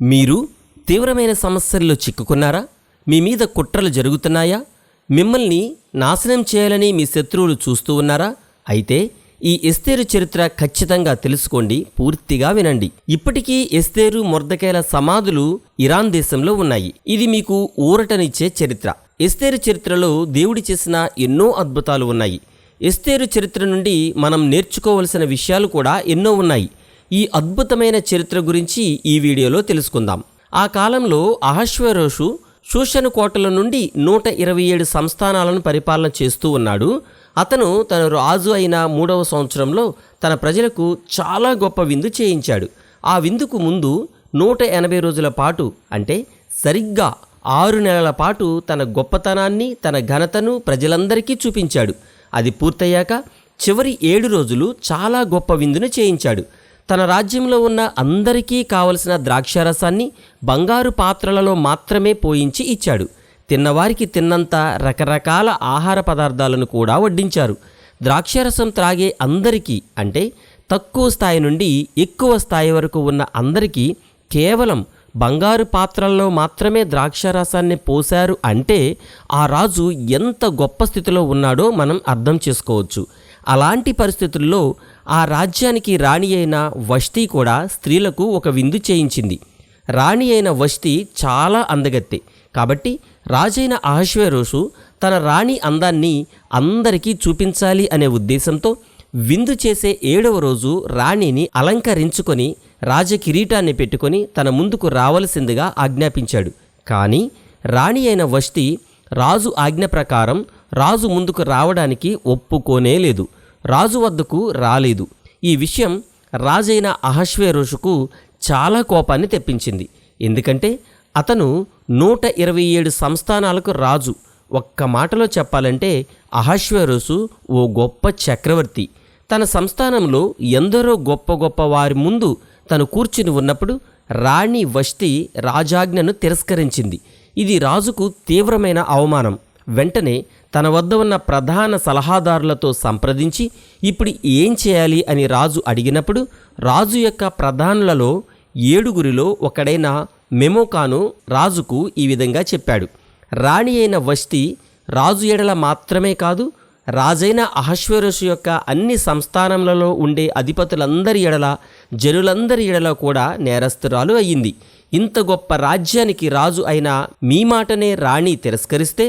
మీరు తీవ్రమైన సమస్యల్లో చిక్కుకున్నారా? మీ మీద కుట్రలు జరుగుతున్నాయా? మిమ్మల్ని నాశనం చేయాలని మీ శత్రువులు చూస్తూ ఉన్నారా? అయితే ఈ ఎస్తేరు చరిత్ర ఖచ్చితంగా తెలుసుకోండి పూర్తిగా వినండి. ఇప్పటికీ ఎస్తేరు మొర్దకేల సమాధులు ఇరాన్ దేశంలో ఉన్నాయి. ఇది మీకు ఊరటనిచ్చే చరిత్ర. ఎస్తేరు చరిత్రలో దేవుడి చేసిన ఎన్నో అద్భుతాలు ఉన్నాయి. ఎస్తేరు చరిత్ర నుండి మనం నేర్చుకోవలసిన విషయాలు కూడా ఎన్నో ఉన్నాయి. ఈ అద్భుతమైన చరిత్ర గురించి ఈ వీడియోలో తెలుసుకుందాం. ఆ కాలంలో అహశ్వరోషు శూషను కోటల నుండి నూట ఇరవై ఏడు సంస్థానాలను పరిపాలన చేస్తూ ఉన్నాడు. అతను తన రాజు అయిన మూడవ సంవత్సరంలో తన ప్రజలకు చాలా గొప్ప విందు చేయించాడు. ఆ విందుకు ముందు నూట ఎనభై రోజుల పాటు అంటే సరిగ్గా ఆరు నెలల పాటు తన గొప్పతనాన్ని తన ఘనతను ప్రజలందరికీ చూపించాడు. అది పూర్తయ్యాక చివరి ఏడు రోజులు చాలా గొప్ప విందును చేయించాడు. తన రాజ్యంలో ఉన్న అందరికీ కావలసిన ద్రాక్షారసాన్ని బంగారు పాత్రలలో మాత్రమే పోయించి ఇచ్చాడు. తిన్నవారికి తిన్నంత రకరకాల ఆహార పదార్థాలను కూడా వడ్డించారు. ద్రాక్షారసం త్రాగే అందరికీ అంటే తక్కువ స్థాయి నుండి ఎక్కువ స్థాయి వరకు ఉన్న అందరికీ కేవలం బంగారు పాత్రల్లో మాత్రమే ద్రాక్షారసాన్ని పోశారు అంటే ఆ రాజు ఎంత గొప్ప స్థితిలో ఉన్నాడో మనం అర్థం చేసుకోవచ్చు. అలాంటి పరిస్థితుల్లో ఆ రాజ్యానికి రాణి అయిన వష్తి కూడా స్త్రీలకు ఒక విందు చేయించింది. రాణి అయిన వష్తి చాలా అందగత్తె. కాబట్టి రాజైన అహశ్వరోషు తన రాణి అందాన్ని అందరికీ చూపించాలి అనే ఉద్దేశంతో విందు చేసే ఏడవ రోజు రాణిని అలంకరించుకొని రాజకిరీటాన్ని పెట్టుకొని తన ముందుకు రావలసిందిగా ఆజ్ఞాపించాడు. కానీ రాణి అయిన వష్తి రాజు ఆజ్ఞ ప్రకారం రాజు ముందుకు రావడానికి ఒప్పుకోనే లేదు రాజు వద్దకు రాలేదు. ఈ విషయం రాజైన అహశ్వేరోషుకు చాలా కోపాన్ని తెప్పించింది. ఎందుకంటే అతను నూట ఇరవై ఏడు సంస్థానాలకు రాజు. ఒక్క మాటలో చెప్పాలంటే అహశ్వేరోసు ఓ గొప్ప చక్రవర్తి. తన సంస్థానంలో ఎందరో గొప్ప గొప్ప వారి ముందు తను కూర్చుని ఉన్నప్పుడు రాణి వష్టి రాజాజ్ఞను తిరస్కరించింది. ఇది రాజుకు తీవ్రమైన అవమానం. వెంటనే తన వద్ద ఉన్న ప్రధాన సలహాదారులతో సంప్రదించి ఇప్పుడు ఏం చేయాలి అని రాజు అడిగినప్పుడు రాజు యొక్క ప్రధానులలో ఏడుగురిలో ఒకడైన మెమోకాను రాజుకు ఈ విధంగా చెప్పాడు. రాణి అయిన వష్టి రాజు ఎడల మాత్రమే కాదు రాజైన అహశ్వరుషు యొక్క అన్ని సంస్థానములలో ఉండే అధిపతులందరి ఎడల జనులందరి ఎడల కూడా నేరస్తురాలు అయ్యింది. ఇంత గొప్ప రాజ్యానికి రాజు అయిన మీ మాటనే రాణి తిరస్కరిస్తే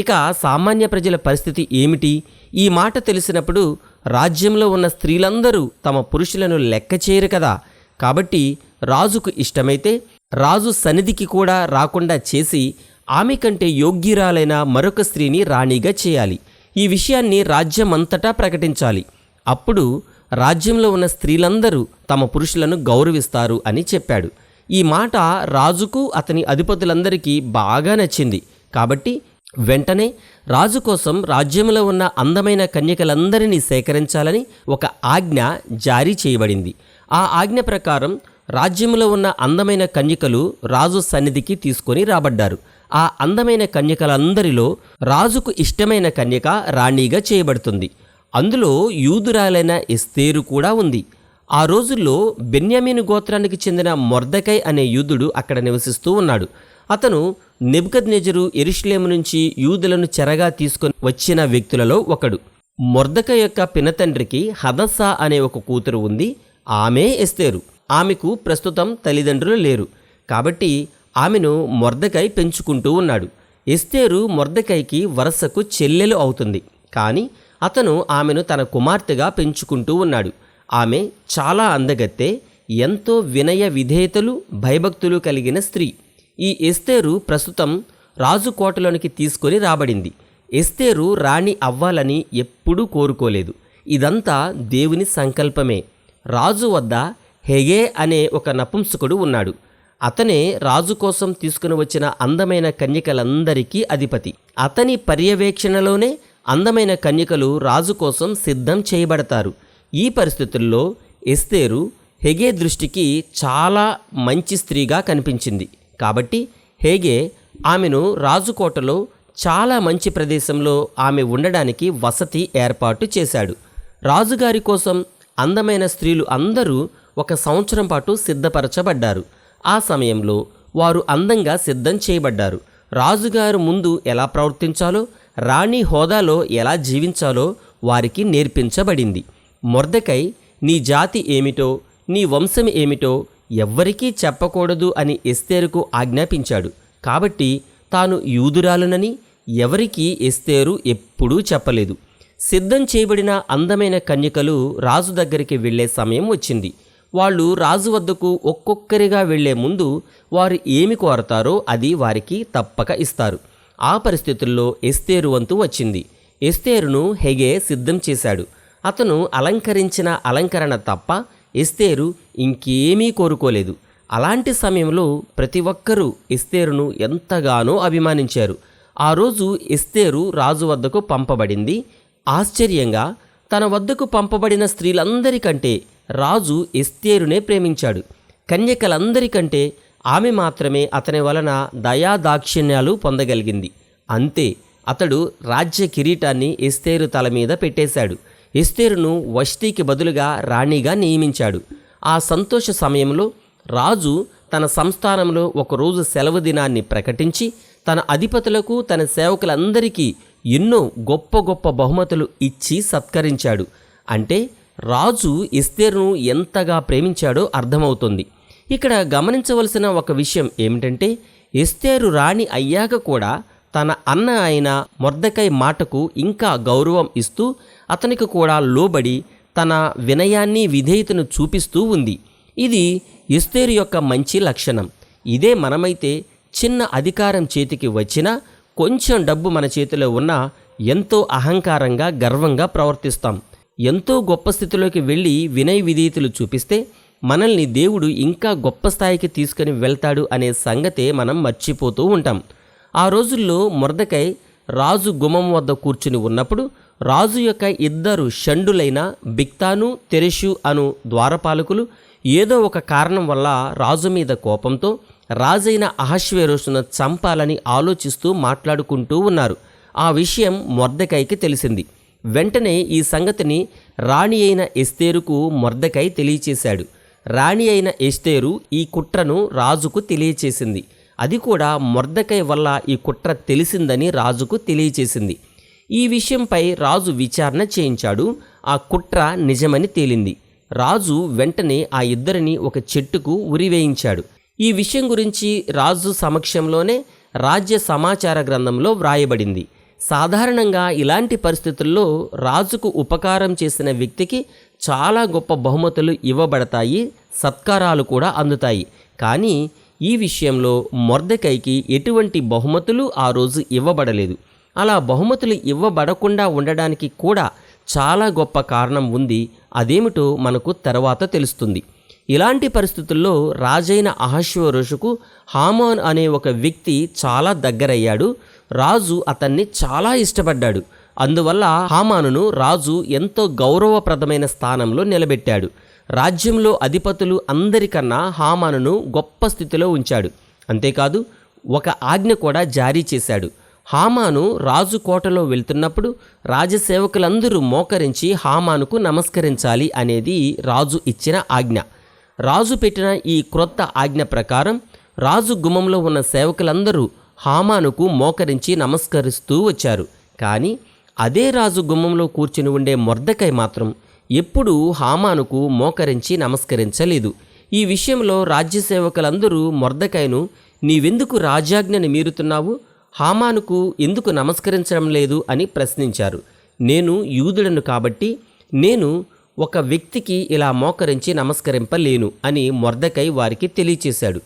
ఇక సామాన్య ప్రజల పరిస్థితి ఏమిటి? ఈ మాట తెలిసినప్పుడు రాజ్యంలో ఉన్న స్త్రీలందరూ తమ పురుషులను లెక్క చేయరు కదా. కాబట్టి రాజుకు ఇష్టమైతే రాజు సన్నిధికి కూడా రాకుండా చేసి ఆమె కంటే యోగ్యురాలైన మరొక స్త్రీని రాణిగా చేయాలి. ఈ విషయాన్ని రాజ్యమంతటా ప్రకటించాలి. అప్పుడు రాజ్యంలో ఉన్న స్త్రీలందరూ తమ పురుషులను గౌరవిస్తారు అని చెప్పాడు. ఈ మాట రాజుకు అతని అధిపతులందరికీ బాగా నచ్చింది. కాబట్టి వెంటనే రాజు కోసం రాజ్యంలో ఉన్న అందమైన కన్యకలందరినీ సేకరించాలని ఒక ఆజ్ఞ జారీ చేయబడింది. ఆ ఆజ్ఞ ప్రకారం రాజ్యంలో ఉన్న అందమైన కన్యకలు రాజు సన్నిధికి తీసుకొని రాబడ్డారు. ఆ అందమైన కన్యకలందరిలో రాజుకు ఇష్టమైన కన్యక రాణిగా చేయబడుతుంది. అందులో యూదురాలైన ఎస్తేరు కూడా ఉంది. ఆ రోజుల్లో బెన్యామీను గోత్రానికి చెందిన మొర్దకై అనే యూదుడు అక్కడ నివసిస్తూ ఉన్నాడు. అతను నెబ్కద్నెజరు ఎరుషులేము నుంచి యూదులను చెరగా తీసుకొని వచ్చిన వ్యక్తులలో ఒకడు. మొర్దక యొక్క పినతండ్రికి హదస్సా అనే ఒక కూతురు ఉంది. ఆమె ఎస్తేరు. ఆమెకు ప్రస్తుతం తల్లిదండ్రులు లేరు. కాబట్టి ఆమెను మొర్దకై పెంచుకుంటూ ఉన్నాడు. ఎస్తేరు మొర్దకైకి వరసకు చెల్లెలు అవుతుంది. కానీ అతను ఆమెను తన కుమార్తెగా పెంచుకుంటూ ఉన్నాడు. ఆమె చాలా అందగత్తే ఎంతో వినయ విధేయతలు భయభక్తులు కలిగిన స్త్రీ. ఈ ఎస్తేరు ప్రస్తుతం రాజు కోటలోనికి తీసుకొని రాబడింది. ఎస్తేరు రాణి అవ్వాలని ఎప్పుడూ కోరుకోలేదు. ఇదంతా దేవుని సంకల్పమే. రాజు వద్ద హెగే అనే ఒక నపుంసకుడు ఉన్నాడు. అతనే రాజు కోసం తీసుకుని వచ్చిన అందమైన కన్యకలందరికీ అధిపతి. అతని పర్యవేక్షణలోనే అందమైన కన్యకలు రాజు కోసం సిద్ధం చేయబడతారు. ఈ పరిస్థితుల్లో ఎస్తేరు హెగే దృష్టికి చాలా మంచి స్త్రీగా కనిపించింది. కాబట్టి హేగే ఆమెను రాజుకోటలో చాలా మంచి ప్రదేశంలో ఆమె ఉండడానికి వసతి ఏర్పాటు చేశాడు. రాజుగారి కోసం అందమైన స్త్రీలు అందరూ ఒక సంవత్సరం పాటు సిద్ధపరచబడ్డారు. ఆ సమయంలో వారు అందంగా సిద్ధం చేయబడ్డారు. రాజుగారు ముందు ఎలా ప్రవర్తించాలో రాణి హోదాలో ఎలా జీవించాలో వారికి నేర్పించబడింది. మొర్దకై నీ జాతి ఏమిటో నీ వంశం ఏమిటో ఎవ్వరికీ చెప్పకూడదు అని ఎస్తేరుకు ఆజ్ఞాపించాడు. కాబట్టి తాను యూదురాలునని ఎవరికీ ఎస్తేరు ఎప్పుడూ చెప్పలేదు. సిద్ధం చేయబడిన అందమైన కన్యకలు రాజు దగ్గరికి వెళ్ళే సమయం వచ్చింది. వాళ్ళు రాజు వద్దకు ఒక్కొక్కరిగా వెళ్ళే ముందు వారు ఏమి కోరతారో అది వారికి తప్పక ఇస్తారు. ఆ పరిస్థితుల్లో ఎస్తేరు వంతు వచ్చింది. ఎస్తేరును హెగే సిద్ధం చేశాడు. అతను అలంకరించిన అలంకరణ తప్ప ఎస్తేరు ఇంకేమీ కోరుకోలేదు. అలాంటి సమయంలో ప్రతి ఒక్కరూ ఎస్తేరును ఎంతగానో అభిమానించారు. ఆ రోజు ఎస్తేరు రాజు వద్దకు పంపబడింది. ఆశ్చర్యంగా తన వద్దకు పంపబడిన స్త్రీలందరికంటే రాజు ఎస్తేరునే ప్రేమించాడు. కన్యకలందరికంటే ఆమె మాత్రమే అతని వలన దయాదాక్షిణ్యాలు పొందగలిగింది. అంతే అతడు రాజ్య కిరీటాన్ని ఎస్తేరు తల మీద పెట్టేశాడు. ఎస్తేరును వష్టీకి బదులుగా రాణిగా నియమించాడు. ఆ సంతోష సమయంలో రాజు తన సంస్థానంలో ఒకరోజు సెలవు దినాన్ని ప్రకటించి తన అధిపతులకు తన సేవకులందరికీ ఎన్నో గొప్ప గొప్ప బహుమతులు ఇచ్చి సత్కరించాడు. అంటే రాజు ఎస్తేరును ఎంతగా ప్రేమించాడో అర్థమవుతుంది. ఇక్కడ గమనించవలసిన ఒక విషయం ఏమిటంటే ఎస్తేరు రాణి అయ్యాక కూడా తన అన్న అయిన మొర్దకై మాటకు ఇంకా గౌరవం ఇస్తూ అతనికి కూడా లోబడి తన వినయాన్ని విధేయతను చూపిస్తూ ఉంది. ఇది ఎస్తేరు యొక్క మంచి లక్షణం. ఇదే మనమైతే చిన్న అధికారం చేతికి వచ్చినా కొంచెం డబ్బు మన చేతిలో ఉన్నా ఎంతో అహంకారంగా గర్వంగా ప్రవర్తిస్తాం. ఎంతో గొప్ప స్థితిలోకి వెళ్ళి వినయ విధేయతలు చూపిస్తే మనల్ని దేవుడు ఇంకా గొప్ప స్థాయికి తీసుకుని వెళ్తాడు అనే సంగతే మనం మర్చిపోతూ ఉంటాం. ఆ రోజుల్లో మురదకై రాజు గుమ్మం వద్ద కూర్చుని ఉన్నప్పుడు రాజు యొక్క ఇద్దరు షండులైన బిక్తాను తెరెషు అను ద్వారపాలకులు ఏదో ఒక కారణం వల్ల రాజు మీద కోపంతో రాజైన అహశ్వేరోషును చంపాలని ఆలోచిస్తూ మాట్లాడుకుంటూ ఉన్నారు. ఆ విషయం మొర్దకైకి తెలిసింది. వెంటనే ఈ సంగతిని రాణి అయిన ఎస్తేరుకు మొర్దకై తెలియచేశాడు. రాణి అయిన ఎస్తేరు ఈ కుట్రను రాజుకు తెలియచేసింది. అది కూడా మొర్దకై వల్ల ఈ కుట్ర తెలిసిందని రాజుకు తెలియచేసింది. ఈ విషయంపై రాజు విచారణ చేయించాడు. ఆ కుట్ర నిజమని తేలింది. రాజు వెంటనే ఆ ఇద్దరిని ఒక చెట్టుకు ఉరివేయించాడు. ఈ విషయం గురించి రాజు సమక్షంలోనే రాజ్య సమాచార గ్రంథంలో వ్రాయబడింది. సాధారణంగా ఇలాంటి పరిస్థితుల్లో రాజుకు ఉపకారం చేసిన వ్యక్తికి చాలా గొప్ప బహుమతులు ఇవ్వబడతాయి సత్కారాలు కూడా అందుతాయి. కానీ ఈ విషయంలో మొర్దకైకి ఎటువంటి బహుమతులు ఆ రోజు ఇవ్వబడలేదు. అలా బహుమతులు ఇవ్వబడకుండా ఉండడానికి కూడా చాలా గొప్ప కారణం ఉంది. అదేమిటో మనకు తర్వాత తెలుస్తుంది. ఇలాంటి పరిస్థితుల్లో రాజైన అహశ్వరుషుకు హామాన్ అనే ఒక వ్యక్తి చాలా దగ్గరయ్యాడు. రాజు అతన్ని చాలా ఇష్టపడ్డాడు. అందువల్ల హామానును రాజు ఎంతో గౌరవప్రదమైన స్థానంలో నిలబెట్టాడు. రాజ్యంలో అధిపతులు అందరికన్నా హామానును గొప్ప స్థితిలో ఉంచాడు. అంతేకాదు ఒక ఆజ్ఞ కూడా జారీ చేశాడు. హామాను రాజు కోటలో వెళ్తున్నప్పుడు రాజసేవకులందరూ మోకరించి హామానుకు నమస్కరించాలి అనేది రాజు ఇచ్చిన ఆజ్ఞ. రాజు పెట్టిన ఈ క్రొత్త ఆజ్ఞ ప్రకారం రాజు గుమ్మంలో ఉన్న సేవకులందరూ హామానుకు మోకరించి నమస్కరిస్తూ వచ్చారు. కానీ అదే రాజు గుమ్మంలో కూర్చుని ఉండే మొర్దకై మాత్రం ఎప్పుడూ హామానుకు మోకరించి నమస్కరించలేదు. ఈ విషయంలో రాజ్యసేవకులందరూ మొర్దకైను నీవెందుకు రాజాజ్ఞని మీరుతున్నావు? హామానుకు ఎందుకు నమస్కరించడం లేదు అని ప్రశ్నించారు. నేను యూదుడను కాబట్టి నేను ఒక వ్యక్తికి ఇలా మోకరించి నమస్కరింపలేను అని మొర్దకై వారికి తెలియచేశాడు.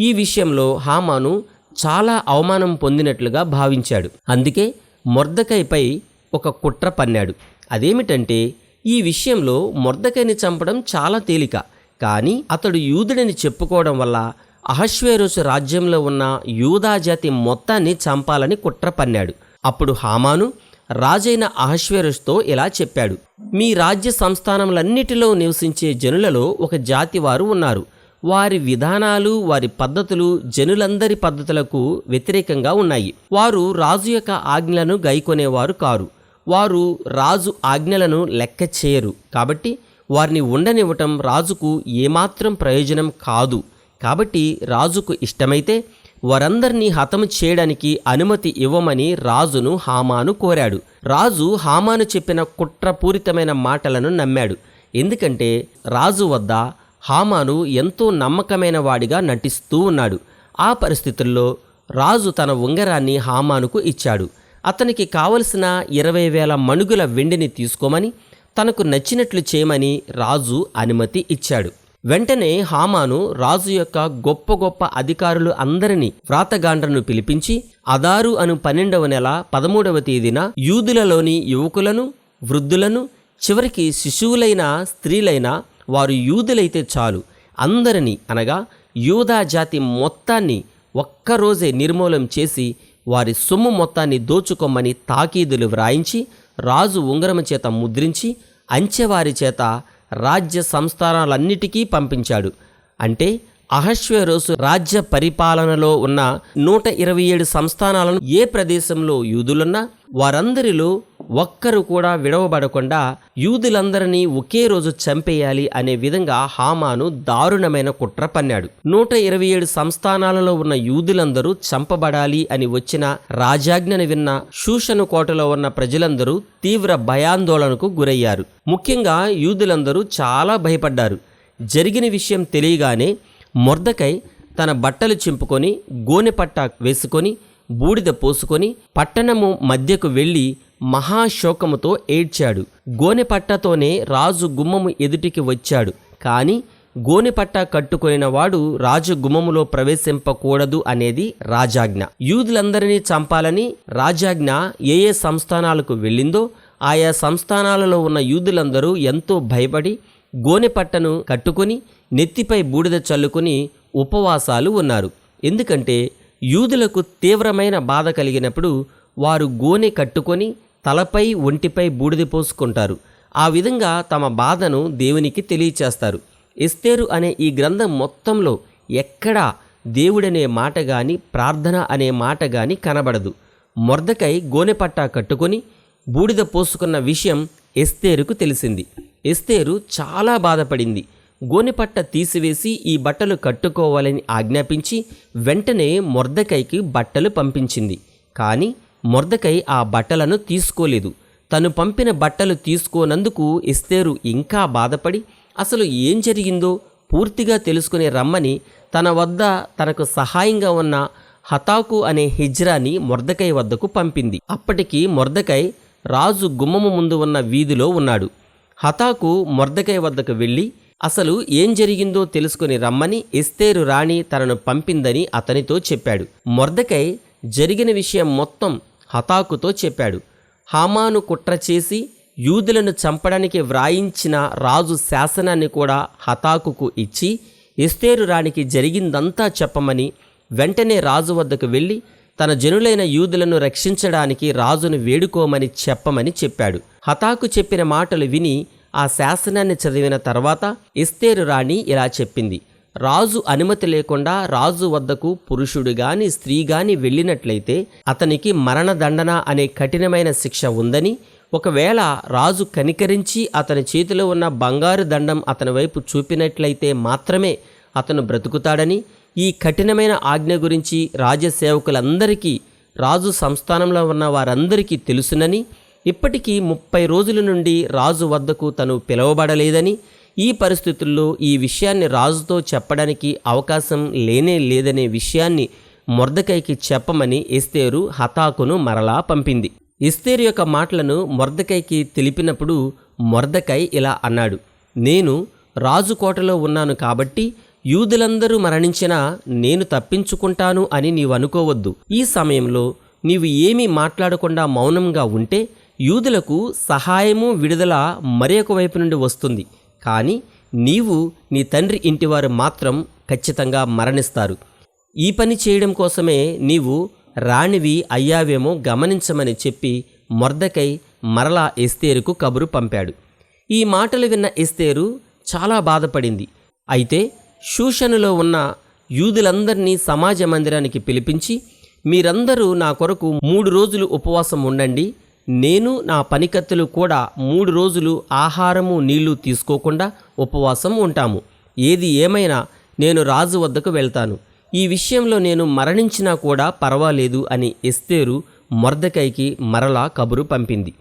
ఈ విషయంలో హామాను చాలా అవమానం పొందినట్లుగా భావించాడు. అందుకే మొర్దకైపై ఒక కుట్ర పన్నాడు. అదేమిటంటే ఈ విషయంలో మొర్దకైని చంపడం చాలా తేలిక. కానీ అతడు యూదుడని చెప్పుకోవడం వల్ల అహశ్వేరుసు రాజ్యంలో ఉన్న యూదాజాతి మొత్తాన్ని చంపాలని కుట్ర పన్నాడు. అప్పుడు హామాను రాజైన అహశ్వేరుస్తో ఇలా చెప్పాడు. మీ రాజ్య సంస్థానములన్నిటిలో నివసించే జనులలో ఒక జాతి వారు ఉన్నారు. వారి విధానాలు వారి పద్ధతులు జనులందరి పద్ధతులకు వ్యతిరేకంగా ఉన్నాయి. వారు రాజు యొక్క ఆజ్ఞలను గైకొనేవారు కారు. వారు రాజు ఆజ్ఞలను లెక్క చేయరు. కాబట్టి వారిని ఉండనివ్వటం రాజుకు ఏమాత్రం ప్రయోజనం కాదు. కాబట్టి రాజుకు ఇష్టమైతే వారందరినీ హతము చేయడానికి అనుమతి ఇవ్వమని రాజును హామాను కోరాడు. రాజు హామాను చెప్పిన కుట్రపూరితమైన మాటలను నమ్మాడు. ఎందుకంటే రాజు వద్ద హామాను ఎంతో నమ్మకమైన వాడిగా నటిస్తూ ఉన్నాడు. ఆ పరిస్థితుల్లో రాజు తన ఉంగరాన్ని హామానుకు ఇచ్చాడు. అతనికి కావలసిన ఇరవై వేల మణుగుల వెండిని తీసుకోమని తనకు నచ్చినట్లు చేయమని రాజు అనుమతి ఇచ్చాడు. వెంటనే హామాను రాజు యొక్క గొప్ప గొప్ప అధికారులు అందరినీ వ్రాతగాండ్రను పిలిపించి అదారు అను పన్నెండవ నెల పదమూడవ తేదీన యూదులలోని యువకులను వృద్ధులను చివరికి శిశువులైన స్త్రీలైన వారు యూదులైతే చాలు. అందరినీ అనగా యూదా జాతి మొత్తాన్ని ఒక్కరోజే నిర్మూలం చేసి వారి సొమ్ము మొత్తాన్ని దోచుకోమని తాకీదులు వ్రాయించి రాజు ఉంగరము చేత ముద్రించి అంచెవారి చేత రాజ్య సంస్థానాలన్నిటికీ పంపించాడు. అంటే అహశ్వేరోసు రాజ్య పరిపాలనలో ఉన్న నూట ఇరవై ఏడు సంస్థానాలను ఏ ప్రదేశంలో యూదులున్నా వారందరిలో ఒక్కరు కూడా విడవబడకుండా యూదులందరినీ ఒకే రోజు చంపేయాలి అనే విధంగా హామాను దారుణమైన కుట్ర పన్నాడు. నూట ఇరవై ఏడు సంస్థానాలలో ఉన్న యూదులందరూ చంపబడాలి అని వచ్చిన రాజాజ్ఞను విన్న శూషణ కోటలో ఉన్న ప్రజలందరూ తీవ్ర భయాందోళనకు గురయ్యారు. ముఖ్యంగా యూదులందరూ చాలా భయపడ్డారు. జరిగిన విషయం తెలియగానే మొర్దకై తన బట్టలు చింపుకొని గోనెపట్ట వేసుకొని బూడిద పోసుకొని పట్టణము మధ్యకు వెళ్ళి మహాశోకముతో ఏడ్చాడు. గోనెపట్టతోనే రాజు గుమ్మము ఎదుటికి వచ్చాడు. కాని గోనెపట్ట కట్టుకొనిన వాడు రాజు గుమ్మములో ప్రవేశింపకూడదు అనేది రాజాజ్ఞ. యూదులందరినీ చంపాలని రాజాజ్ఞ ఏ ఏ సంస్థానాలకు వెళ్ళిందో ఆయా సంస్థానాలలో ఉన్న యూదులందరూ ఎంతో భయపడి గోనెపట్టను కట్టుకొని నెత్తిపై బూడిద చల్లుకొని ఉపవాసాలు ఉన్నారు. ఎందుకంటే యూదులకు తీవ్రమైన బాధ కలిగినప్పుడు వారు గోనె కట్టుకొని తలపై ఒంటిపై బూడిద పోసుకుంటారు. ఆ విధంగా తమ బాధను దేవునికి తెలియచేస్తారు. ఎస్తేరు అనే ఈ గ్రంథం మొత్తంలో ఎక్కడా దేవుడనే మాట గాని ప్రార్థన అనే మాట గాని కనబడదు. మొర్దకై గోనెపట్టా కట్టుకొని బూడిద పోసుకున్న విషయం ఎస్తేరుకు తెలిసింది. ఎస్తేరు చాలా బాధపడింది. గోనెపట్ట తీసివేసి ఈ బట్టలు కట్టుకోవాలని ఆజ్ఞాపించి వెంటనే మొర్దకైకి బట్టలు పంపించింది. కానీ మొర్దకై ఆ బట్టలను తీసుకోలేదు. తను పంపిన బట్టలు తీసుకోనందుకు ఎస్తేరు ఇంకా బాధపడి అసలు ఏం జరిగిందో పూర్తిగా తెలుసుకుని రమ్మని తన వద్ద తనకు సహాయంగా ఉన్న హతాకు అనే హిజ్రాని మొర్దకై వద్దకు పంపింది. అప్పటికి మొర్దకై రాజు గుమ్మము ముందు ఉన్న వీధిలో ఉన్నాడు. హతాకు మొర్దకై వద్దకు వెళ్ళి అసలు ఏం జరిగిందో తెలుసుకుని రమ్మని ఎస్తేరు రాణి తనను పంపిందని అతనితో చెప్పాడు. మొర్దకై జరిగిన విషయం మొత్తం హతాకుతో చెప్పాడు. హామాను కుట్ర చేసి యూదులను చంపడానికి వ్రాయించిన రాజు శాసనాన్ని కూడా హతాకుకు ఇచ్చి ఎస్తేరు రాణికి జరిగిందంతా చెప్పమని వెంటనే రాజు వద్దకు వెళ్ళి తన జనులైన యూదులను రక్షించడానికి రాజును వేడుకోమని చెప్పమని చెప్పాడు. హతాకు చెప్పిన మాటలు విని ఆ శాసనాన్ని చదివిన తర్వాత ఇస్తేరు రాణి ఇలా చెప్పింది. రాజు అనుమతి లేకుండా రాజు వద్దకు పురుషుడు గాని స్త్రీ గాని వెళ్ళినట్లయితే అతనికి మరణదండన అనే కఠినమైన శిక్ష ఉందని ఒకవేళ రాజు కనికరించి అతని చేతిలో ఉన్న బంగారు దండం అతని వైపు చూపినట్లయితే మాత్రమే అతను బ్రతుకుతాడని ఈ కఠినమైన ఆజ్ఞ గురించి రాజసేవకులందరికీ రాజు సంస్థానంలో ఉన్న వారందరికీ తెలుసునని ఇప్పటికీ ముప్పై రోజుల నుండి రాజు వద్దకు తను పిలువబడలేదని ఈ పరిస్థితుల్లో ఈ విషయాన్ని రాజుతో చెప్పడానికి అవకాశం లేనే లేదనే విషయాన్ని మొర్దకైకి చెప్పమని ఇస్తేరు హతాకును మరలా పంపింది. ఇస్తేరు యొక్క మాటలను మొర్దకైకి తెలిపినప్పుడు మొర్దకై ఇలా అన్నాడు నేను రాజు కోటలో ఉన్నాను కాబట్టి యూదులందరూ మరణించినా నేను తప్పించుకుంటాను అని నీవు అనుకోవద్దు ఈ సమయంలో నీవు ఏమీ మాట్లాడకుండా మౌనంగా ఉంటే యూదులకు సహాయము విడుదల మరొక వైపు నుండి వస్తుంది. కానీ నీవు నీ తండ్రి ఇంటివారు మాత్రం ఖచ్చితంగా మరణిస్తారు. ఈ పని చేయడం కోసమే నీవు రాణివి అయ్యావేమో గమనించమని చెప్పి మొర్దకై మరలా ఎస్తేరుకు కబురు పంపాడు. ఈ మాటలు విన్న ఎస్తేరు చాలా బాధపడింది. అయితే షూషనులో ఉన్న యూదులందరినీ సమాజ మందిరానికి పిలిపించి మీరందరూ నా కొరకు మూడు రోజులు ఉపవాసం ఉండండి. నేను నా పనికత్తులు కూడా మూడు రోజులు ఆహారము నీళ్ళు తీసుకోకుండా ఉపవాసం ఉంటాము. ఏది ఏమైనా నేను రాజు వద్దకు వెళ్తాను. ఈ విషయంలో నేను మరణించినా కూడా పర్వాలేదు అని ఎస్తేరు మొర్దకైకి మరలా కబురు పంపింది.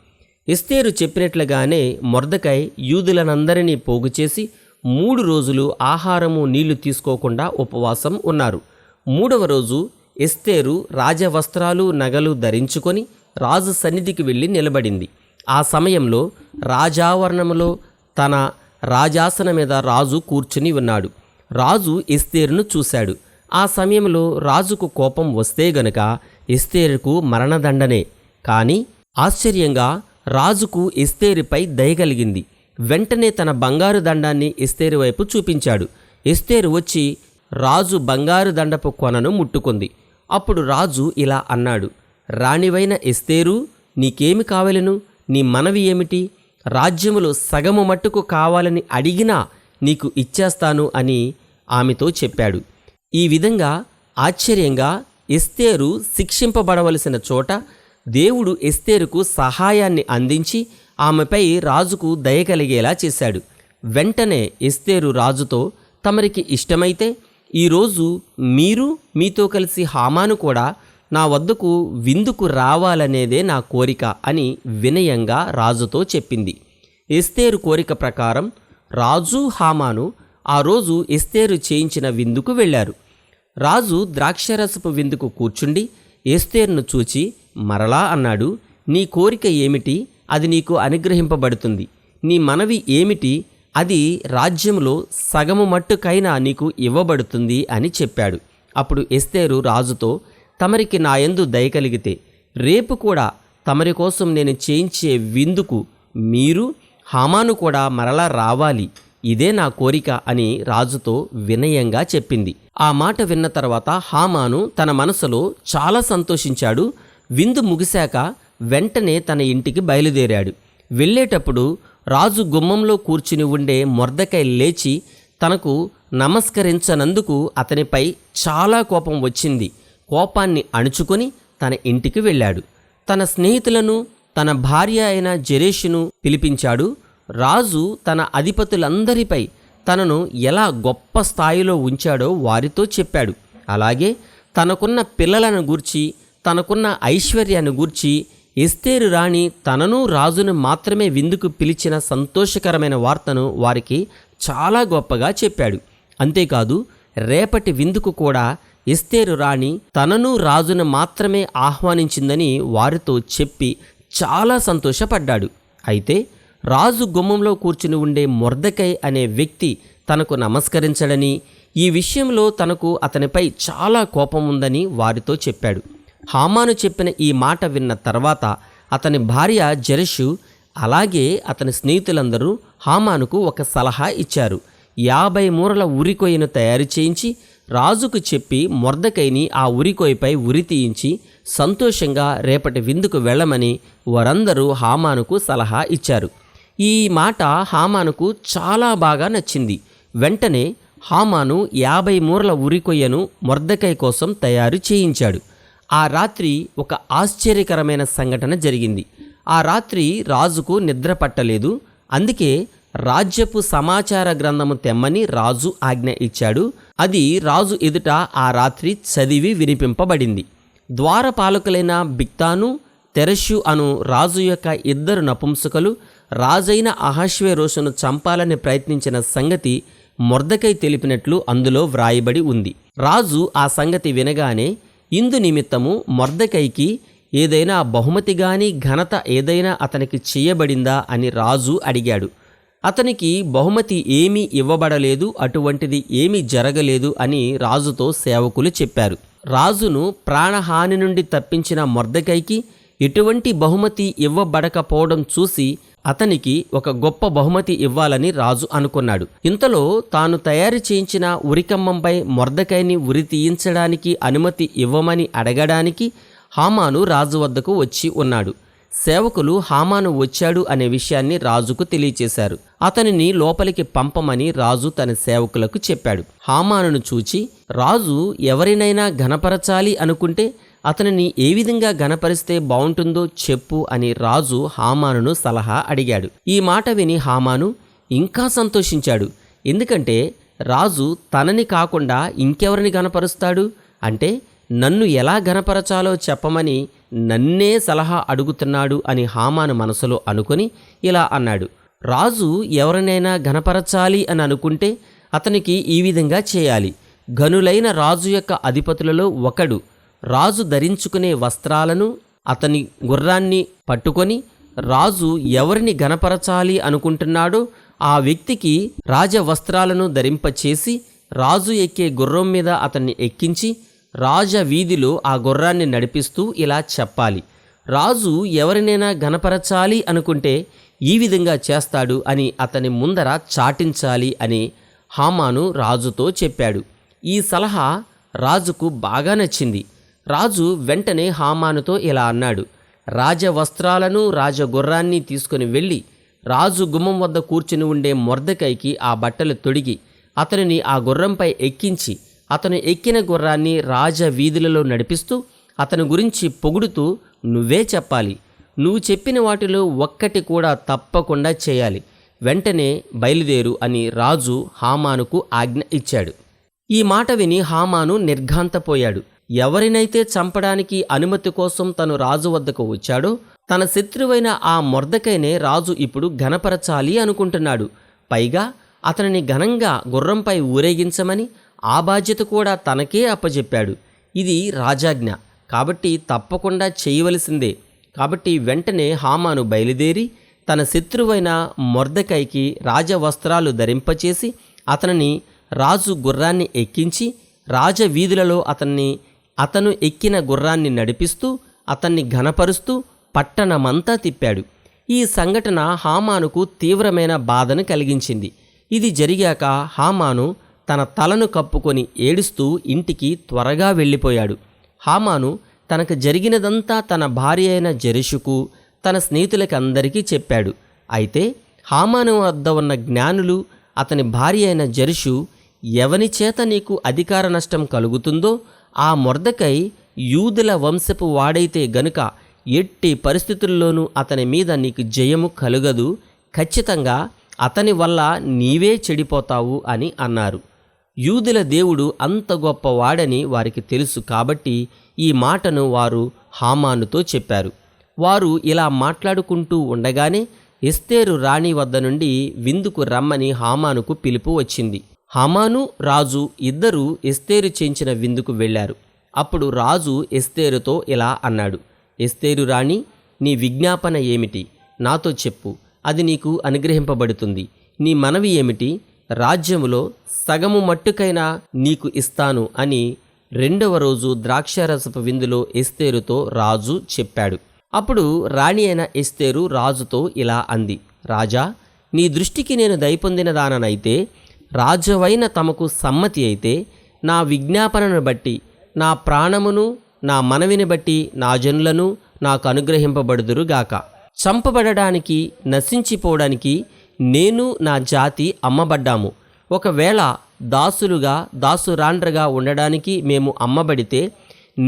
ఎస్తేరు చెప్పినట్లుగానే మొర్దకై యూదులనందరినీ పోగు చేసి మూడు రోజులు ఆహారము నీళ్ళు తీసుకోకుండా ఉపవాసం ఉన్నారు. మూడవ రోజు ఎస్తేరు రాజవస్త్రాలు నగలు ధరించుకొని రాజు సన్నిధికి వెళ్ళి నిలబడింది. ఆ సమయంలో రాజావరణంలో తన రాజాసన మీద రాజు కూర్చుని ఉన్నాడు. రాజు ఎస్తేరును చూశాడు. ఆ సమయంలో రాజుకు కోపం వస్తే గనక ఎస్తేరుకు మరణదండనే. కానీ ఆశ్చర్యంగా రాజుకు ఎస్తేరుపై దయగలిగింది వెంటనే తన బంగారు దండాన్ని ఇస్తేరు వైపు చూపించాడు. ఇస్తేరు వచ్చి రాజు బంగారు దండపు కొనను ముట్టుకుంది. అప్పుడు రాజు ఇలా అన్నాడు. రాణివైన ఇస్తేరు నీకేమి కావలను? నీ మనవి ఏమిటి? రాజ్యములో సగము మట్టుకు కావాలని అడిగినా నీకు ఇచ్చేస్తాను అని ఆమెతో చెప్పాడు. ఈ విధంగా ఆశ్చర్యంగా ఎస్తేరు శిక్షింపబడవలసిన చోట దేవుడు ఎస్తేరుకు సహాయాన్ని అందించి ఆమెపై రాజుకు దయ కలిగేలా చేశాడు. వెంటనే ఎస్తేరు రాజుతో తమరికి ఇష్టమైతే ఈరోజు మీరు మీతో కలిసి హామాను కూడా నా వద్దకు విందుకు రావాలనేదే నా కోరిక అని వినయంగా రాజుతో చెప్పింది. ఎస్తేరు కోరిక ప్రకారం రాజు హామాను ఆ రోజు ఎస్తేరు చేయించిన విందుకు వెళ్ళారు. రాజు ద్రాక్షరసపు విందుకు కూర్చుండి ఎస్తేరును చూచి మరలా అన్నాడు నీ కోరిక ఏమిటి? అది నీకు అనుగ్రహింపబడుతుంది. నీ మనవి ఏమిటి? అది రాజ్యంలో సగము మట్టుకైనా నీకు ఇవ్వబడుతుంది అని చెప్పాడు. అప్పుడు ఎస్తేరు రాజుతో తమరికి నాయందు దయ కలిగితే రేపు కూడా తమరి కోసం నేను చేయించే విందుకు మీరు హామాను కూడా మరలా రావాలి. ఇదే నా కోరిక అని రాజుతో వినయంగా చెప్పింది. ఆ మాట విన్న తర్వాత హామాను తన మనసులో చాలా సంతోషించాడు. విందు ముగిశాక వెంటనే తన ఇంటికి బయలుదేరాడు. వెళ్ళేటప్పుడు రాజు గుమ్మంలో కూర్చుని ఉండే మొర్దకై లేచి తనకు నమస్కరించనందుకు అతనిపై చాలా కోపం వచ్చింది. కోపాన్ని అణుచుకొని తన ఇంటికి వెళ్ళాడు. తన స్నేహితులను తన భార్య అయిన జరేషును పిలిపించాడు. రాజు తన అధిపతులందరిపై తనను ఎలా గొప్ప స్థాయిలో ఉంచాడో వారితో చెప్పాడు. అలాగే తనకున్న పిల్లలను గూర్చి తనకున్న ఐశ్వర్యాన్ని గూర్చి ఎస్తేరు రాణి తనను రాజును మాత్రమే విందుకు పిలిచిన సంతోషకరమైన వార్తను వారికి చాలా గొప్పగా చెప్పాడు. అంతేకాదు రేపటి విందుకు కూడా ఎస్తేరు రాణి తనను రాజును మాత్రమే ఆహ్వానించిందని వారితో చెప్పి చాలా సంతోషపడ్డాడు. అయితే రాజు గుమ్మంలో కూర్చుని ఉండే మొర్దకై అనే వ్యక్తి తనకు నమస్కరించడని ఈ విషయంలో తనకు అతనిపై చాలా కోపం ఉందని వారితో చెప్పాడు. హామాను చెప్పిన ఈ మాట విన్న తర్వాత అతని భార్య జరషు అలాగే అతని స్నేహితులందరూ హామానుకు ఒక సలహా ఇచ్చారు. యాభై మూరల ఉరికొయ్యను తయారు చేయించి రాజుకు చెప్పి మొర్దకైని ఆ ఉరికొయ్యపై ఉరి తీయించి సంతోషంగా రేపటి విందుకు వెళ్ళమని వారందరూ హామానుకు సలహా ఇచ్చారు. ఈ మాట హామానుకు చాలా బాగా నచ్చింది. వెంటనే హామాను యాభై మూరల ఉరికొయ్యను మొర్దకై కోసం తయారు చేయించాడు. ఆ రాత్రి ఒక ఆశ్చర్యకరమైన సంఘటన జరిగింది. ఆ రాత్రి రాజుకు నిద్ర పట్టలేదు. అందుకే రాజ్యపు సమాచార గ్రంథము తెమ్మని రాజు ఆజ్ఞ ఇచ్చాడు. అది రాజు ఎదుట ఆ రాత్రి చదివి వినిపింపబడింది. ద్వారపాలకులైన బిక్తాను తెరష్యు అను రాజు యొక్క ఇద్దరు నపుంసకులు రాజైన అహశ్వేరోషును చంపాలని ప్రయత్నించిన సంగతి మొర్దకై తెలిపినట్లు అందులో వ్రాయబడి ఉంది. రాజు ఆ సంగతి వినగానే ఇందు నిమిత్తము మొర్దకైకి ఏదైనా బహుమతి గాని ఘనత ఏదైనా అతనికి చేయబడిందా అని రాజు అడిగాడు. అతనికి బహుమతి ఏమీ ఇవ్వబడలేదు అటువంటిది ఏమీ జరగలేదు అని రాజుతో సేవకులు చెప్పారు. రాజును ప్రాణహాని నుండి తప్పించిన మొర్దకైకి ఎటువంటి బహుమతి ఇవ్వబడకపోవడం చూసి అతనికి ఒక గొప్ప బహుమతి ఇవ్వాలని రాజు అనుకున్నాడు. ఇంతలో తాను తయారు చేయించిన ఉరికమ్మంపై మొర్దకైని ఉరి తీయించడానికి అనుమతి ఇవ్వమని అడగడానికి హామాను రాజు వద్దకు వచ్చి ఉన్నాడు. సేవకులు హామాను వచ్చాడు అనే విషయాన్ని రాజుకు తెలియచేశారు. అతనిని లోపలికి పంపమని రాజు తన సేవకులకు చెప్పాడు. హామానును చూచి రాజు ఎవరినైనా ఘనపరచాలి అనుకుంటే అతనిని ఏ విధంగా ఘనపరిస్తే బాగుంటుందో చెప్పు అని రాజు హామానును సలహా అడిగాడు. ఈ మాట విని హామాను ఇంకా సంతోషించాడు. ఎందుకంటే రాజు తనని కాకుండా ఇంకెవరిని గనపరుస్తాడు అంటే నన్ను ఎలా గనపరచాలో చెప్పమని నన్నే సలహా అడుగుతున్నాడు అని హామాను మనసులో అనుకుని ఇలా అన్నాడు. రాజు ఎవరినైనా గనపరచాలి అని అనుకుంటే అతనికి ఈ విధంగా చేయాలి. గనులైన రాజు యొక్క అధిపతులలో ఒకడు రాజు ధరించుకునే వస్త్రాలను అతని గుర్రాన్ని పట్టుకొని రాజు ఎవరిని గనపరచాలి అనుకుంటున్నాడో ఆ వ్యక్తికి రాజ వస్త్రాలను ధరింపచేసి రాజు ఎక్కే గుర్రం మీద అతన్ని ఎక్కించి రాజ వీధిలో ఆ గుర్రాన్ని నడిపిస్తూ ఇలా చెప్పాలి. రాజు ఎవరినైనా గనపరచాలి అనుకుంటే ఈ విధంగా చేస్తాడు అని అతని ముందర చాటించాలి అని హామాను రాజుతో చెప్పాడు. ఈ సలహా రాజుకు బాగా నచ్చింది. రాజు వెంటనే హామానుతో ఇలా అన్నాడు రాజవస్త్రాలను రాజగుర్రాన్ని తీసుకుని వెళ్ళి రాజు గుమ్మం వద్ద కూర్చుని ఉండే మొర్దకైకి ఆ బట్టలు తొడిగి అతనిని ఆ గుర్రంపై ఎక్కించి అతను ఎక్కిన గుర్రాన్ని రాజ వీధులలో నడిపిస్తూ అతని గురించి పొగుడుతూ నువ్వే చెప్పాలి. నువ్వు చెప్పిన వాటిలో ఒక్కటి కూడా తప్పకుండా చేయాలి. వెంటనే బయలుదేరు అని రాజు హామానుకు ఆజ్ఞ ఇచ్చాడు. ఈ మాట విని హామాను నిర్ఘాంతపోయాడు. ఎవరినైతే చంపడానికి అనుమతి కోసం తను రాజు వద్దకు వచ్చాడో తన శత్రువైన ఆ మొర్దకైనే రాజు ఇప్పుడు ఘనపరచాలి అనుకుంటున్నాడు. పైగా అతనిని ఘనంగా గుర్రంపై ఊరేగించమని ఆ బాధ్యత కూడా తనకే అప్పజెప్పాడు. ఇది రాజాజ్ఞ. కాబట్టి తప్పకుండా చేయవలసిందే. కాబట్టి వెంటనే హామాను బయలుదేరి తన శత్రువైన మొర్దకైకి రాజవస్త్రాలు ధరింపచేసి అతనిని రాజు గుర్రాన్ని ఎక్కించి రాజవీధులలో అతన్ని అతను ఎక్కిన గుర్రాన్ని నడిపిస్తూ అతన్ని ఘనపరుస్తూ పట్టణమంతా తిప్పాడు. ఈ సంఘటన హామానుకు తీవ్రమైన బాధను కలిగించింది. ఇది జరిగాక హామాను తన తలను కప్పుకొని ఏడుస్తూ ఇంటికి త్వరగా వెళ్ళిపోయాడు. హామాను తనకు జరిగినదంతా తన భార్య అయిన జెరుషుకు తన స్నేహితులకి అందరికీ చెప్పాడు. అయితే హామాను వద్ద ఉన్న జ్ఞానులు అతని భార్య అయిన జరుషు ఎవని చేత నీకు అధికార నష్టం కలుగుతుందో ఆ మొర్దకై యూదుల వంశపు వాడైతే గనుక ఎట్టి పరిస్థితుల్లోనూ అతని మీద నీకు జయము కలుగదు. ఖచ్చితంగా అతని వల్ల నీవే చెడిపోతావు అని అన్నారు. యూదుల దేవుడు అంత గొప్పవాడని వారికి తెలుసు కాబట్టి ఈ మాటను వారు హామానుతో చెప్పారు. వారు ఇలా మాట్లాడుకుంటూ ఉండగానే ఎస్తేరు రాణి వద్ద నుండి విందుకు రమ్మని హామానుకు పిలుపు వచ్చింది. హమాను రాజు ఇద్దరూ ఎస్తేరు చేయించిన విందుకు వెళ్ళారు. అప్పుడు రాజు ఎస్తేరుతో ఇలా అన్నాడు ఎస్తేరు రాణి నీ విజ్ఞాపన ఏమిటి? నాతో చెప్పు. అది నీకు అనుగ్రహింపబడుతుంది. నీ మనవి ఏమిటి? రాజ్యములో సగము మట్టుకైనా నీకు ఇస్తాను అని రెండవ రోజు ద్రాక్షారసపు విందులో ఎస్తేరుతో రాజు చెప్పాడు. అప్పుడు రాణి అయిన ఎస్తేరు రాజుతో ఇలా అంది రాజా నీ దృష్టికి నేను దయపొందిన దాననైతే రాజవైన తమకు సమ్మతి అయితే నా విజ్ఞాపనను బట్టి నా ప్రాణమును నా మనవిని బట్టి నా జనులను నాకు అనుగ్రహింపబడుదురుగాక. చంపబడడానికి నశించిపోవడానికి నేను నా జాతి అమ్మబడ్డాము. ఒకవేళ దాసులుగా దాసురాండ్రగా ఉండడానికి మేము అమ్మబడితే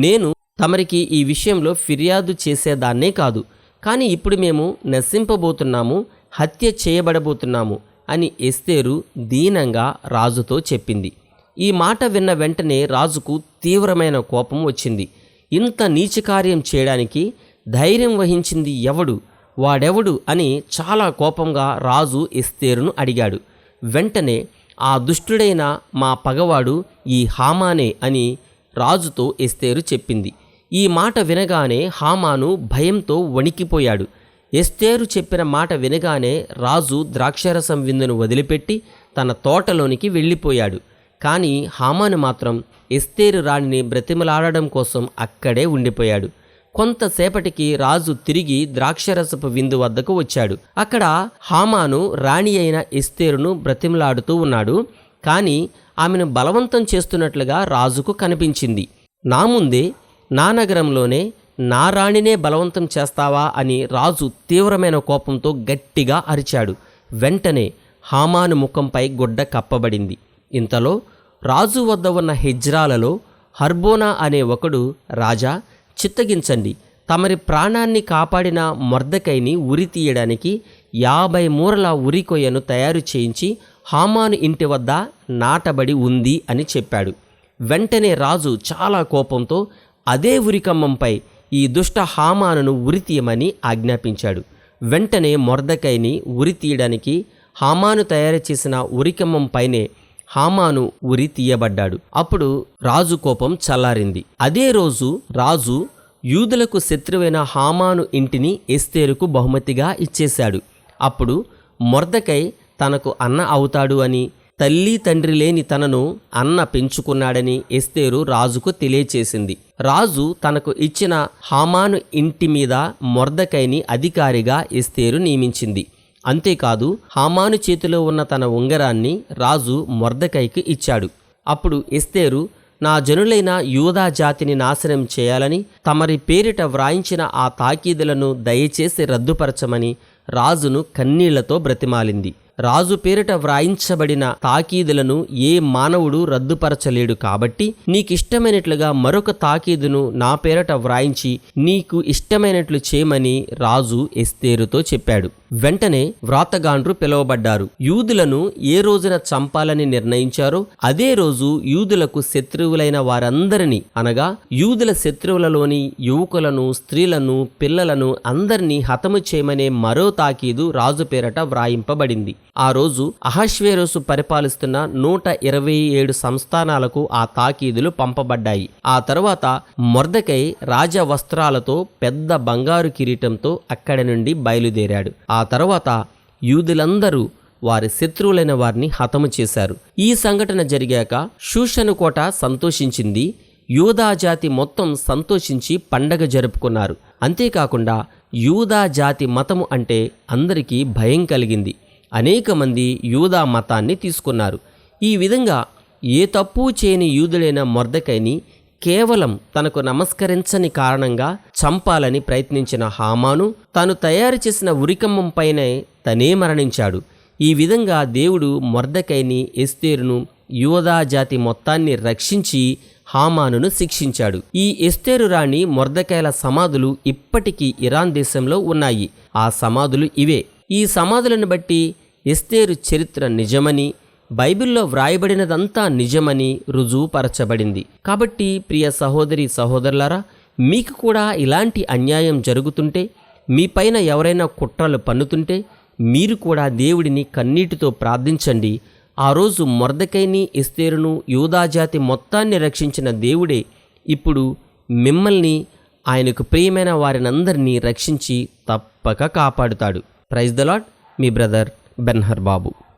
నేను తమరికి ఈ విషయంలో ఫిర్యాదు చేసేదాన్నే కాదు. కానీ ఇప్పుడు మేము నశింపబోతున్నాము హత్య చేయబడబోతున్నాము. అని ఎస్తేరు దీనంగా రాజుతో చెప్పింది. ఈ మాట విన్న వెంటనే రాజుకు తీవ్రమైన కోపం వచ్చింది. ఇంత నీచకార్యం చేయడానికి ధైర్యం వహించింది ఎవడు? వాడెవడు? అని చాలా కోపంగా రాజు ఎస్తేరును అడిగాడు. వెంటనే ఆ దుష్టుడైన మా పగవాడు ఈ హామానే అని రాజుతో ఎస్తేరు చెప్పింది. ఈ మాట వినగానే హామాను భయంతో వణికిపోయాడు. ఎస్తేరు చెప్పిన మాట వినగానే రాజు ద్రాక్షరసం విందును వదిలిపెట్టి తన తోటలోనికి వెళ్ళిపోయాడు. కానీ హామాను మాత్రం ఎస్తేరు రాణిని బ్రతిమలాడడం కోసం అక్కడే ఉండిపోయాడు. కొంతసేపటికి రాజు తిరిగి ద్రాక్షరసపు విందు వద్దకు వచ్చాడు. అక్కడ హామాను రాణి అయిన ఎస్తేరును బ్రతిమలాడుతూ ఉన్నాడు. కానీ ఆమెను బలవంతం చేస్తున్నట్లుగా రాజుకు కనిపించింది. నా ముందే నా నగరంలోనే నా రాణినే బలవంతం చేస్తావా అని రాజు తీవ్రమైన కోపంతో గట్టిగా అరిచాడు. వెంటనే హామాను ముఖంపై గుడ్డ కప్పబడింది. ఇంతలో రాజు వద్ద ఉన్న హిజ్రాలలో హర్బోనా అనే ఒకడు రాజా చిత్తగించండి. తమరి ప్రాణాన్ని కాపాడిన మొర్దకైని ఉరి తీయడానికి యాభై మూరల ఉరి కొయ్యను తయారు చేయించి హామాను ఇంటి వద్ద నాటబడి ఉంది అని చెప్పాడు. వెంటనే రాజు చాలా కోపంతో అదే ఉరికమ్మంపై ఈ దుష్ట హామానును ఉరితీయమని ఆజ్ఞాపించాడు. వెంటనే మొర్దకైని ఉరి తీయడానికి హామాను తయారు చేసిన ఉరికమ్మం పైనే హామాను ఉరి తీయబడ్డాడు అప్పుడు రాజు కోపం చల్లారింది. అదే రోజు రాజు యూదులకు శత్రువైన హామాను ఇంటిని ఎస్తేరుకు బహుమతిగా ఇచ్చేశాడు. అప్పుడు మొర్దకై తనకు అన్న అవుతాడు అని తల్లి తండ్రి లేని తనను అన్న పెంచుకున్నాడని ఎస్తేరు రాజుకు తెలియచేసింది. రాజు తనకు ఇచ్చిన హామాను ఇంటి మీద మొర్దకైని అధికారిగా ఎస్తేరు నియమించింది. అంతేకాదు హామాను చేతిలో ఉన్న తన ఉంగరాన్ని రాజు మొర్దకైకి ఇచ్చాడు. అప్పుడు ఎస్తేరు నా జనులైన యూదా జాతిని నాశనం చేయాలని తమరి పేరిట వ్రాయించిన ఆ తాకీదులను దయచేసి రద్దుపరచమని రాజును కన్నీళ్ళతో బ్రతిమాలింది. రాజు పేరిట వ్రాయించబడిన తాకీదులను ఏ మానవుడు రద్దుపరచలేడు కాబట్టి నీకిష్టమైనట్లుగా మరొక తాకీదును నా పేరట వ్రాయించి నీకు ఇష్టమైనట్లు చేయమని రాజు ఎస్తేరుతో చెప్పాడు. వెంటనే వ్రాతగాండ్రు పిలువబడ్డారు. యూదులను ఏ రోజున చంపాలని నిర్ణయించారో అదే రోజు యూదులకు శత్రువులైన వారందరినీ అనగా యూదుల శత్రువులలోని యువకులను స్త్రీలను పిల్లలను అందరినీ హతము చేయమనే మరో తాకీదు రాజు పేరట వ్రాయింపబడింది. ఆ రోజు అహశ్వేరోసు పరిపాలిస్తున్న నూట ఇరవై ఏడు సంస్థానాలకు ఆ తాకీదులు పంపబడ్డాయి. ఆ తర్వాత మొర్దకై రాజవస్త్రాలతో పెద్ద బంగారు కిరీటంతో అక్కడి నుండి బయలుదేరాడు. ఆ ఆ తర్వాత యూదులందరూ వారి శత్రువులైన వారిని హతము చేశారు. ఈ సంఘటన జరిగాక షూషను కోట సంతోషించింది. యూదా జాతి మొత్తం సంతోషించి పండగ జరుపుకున్నారు. అంతేకాకుండా యూదా జాతి మతము అంటే అందరికీ భయం కలిగింది. అనేక మంది యూదా మతాన్ని తీసుకున్నారు. ఈ విధంగా ఏ తప్పు చేయని యూదుడైన మొర్దకైని కేవలం తనకు నమస్కరించని కారణంగా చంపాలని ప్రయత్నించిన హామాను తాను తయారు చేసిన ఉరికమ్మం పైనే తనే మరణించాడు. ఈ విధంగా దేవుడు మొర్దకైని ఎస్తేరును యూదా జాతి మొత్తాన్ని రక్షించి హామానును శిక్షించాడు. ఈ ఎస్తేరు రాణి మొర్దకాయల సమాధులు ఇప్పటికీ ఇరాన్ దేశంలో ఉన్నాయి. ఆ సమాధులు ఇవే. ఈ సమాధులను బట్టి ఎస్తేరు చరిత్ర నిజమని బైబిల్లో వ్రాయబడినదంతా నిజమని రుజువుపరచబడింది. కాబట్టి ప్రియ సహోదరి సహోదరులారా మీకు కూడా ఇలాంటి అన్యాయం జరుగుతుంటే మీపైన ఎవరైనా కుట్రలు పన్నుతుంటే మీరు కూడా దేవుడిని కన్నీటితో ప్రార్థించండి. ఆ రోజు మొరదకైని ఎస్తేరును యూదాజాతి మొత్తాన్ని రక్షించిన దేవుడే ఇప్పుడు మిమ్మల్ని ఆయనకు ప్రియమైన వారినందరినీ రక్షించి తప్పక కాపాడుతాడు. ప్రైజ్ ద లాడ్ మీ బ్రదర్ బెన్హర్ బాబు